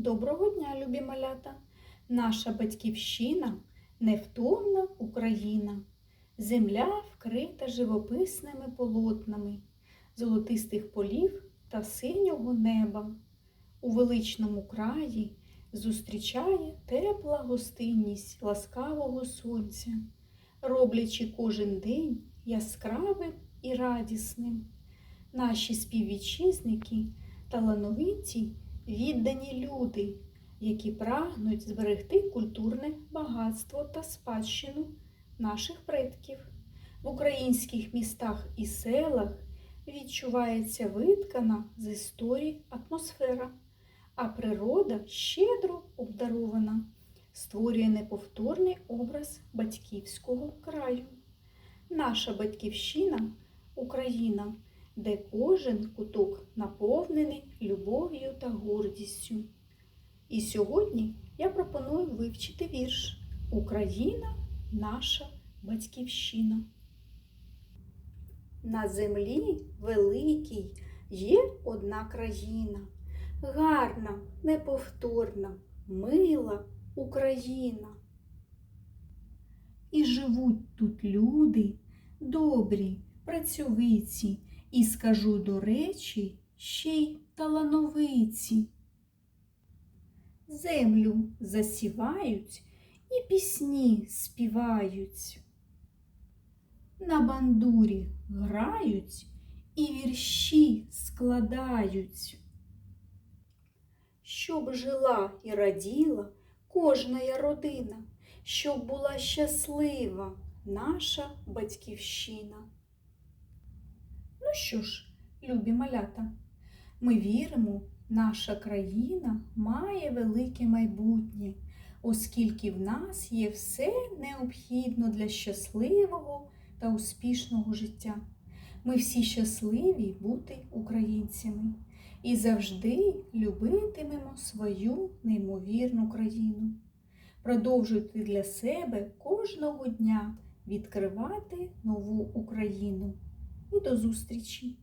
Доброго дня, любі малята! Наша батьківщина невтомна Україна. Земля вкрита живописними полотнами, золотистих полів та синього неба. У величному краї зустрічає тепла гостинність ласкавого сонця, роблячи кожен день яскравим і радісним. Наші співвітчизники талановиті віддані люди, які прагнуть зберегти культурне багатство та спадщину наших предків. В українських містах і селах відчувається виткана з історії атмосфера, а природа щедро обдарована, створює неповторний образ батьківського краю. Наша батьківщина Україна де кожен куток наповнений любов'ю та гордістю. І сьогодні я пропоную вивчити вірш Україна наша батьківщина. На землі великій є одна країна, гарна, неповторна, мила Україна. І живуть тут люди добрі, працьовиті, і скажу до речі, ще й талановиці. Землю засівають і пісні співають. На бандурі грають і вірші складають. Щоб жила і раділа кожна родина, щоб була щаслива наша батьківщина. Ну що ж, любі малята, ми віримо, наша країна має велике майбутнє, оскільки в нас є все необхідно для щасливого та успішного життя. Ми всі щасливі бути українцями і завжди любитимемо свою неймовірну країну. Продовжуйте для себе кожного дня відкривати нову Україну і до зустрічі!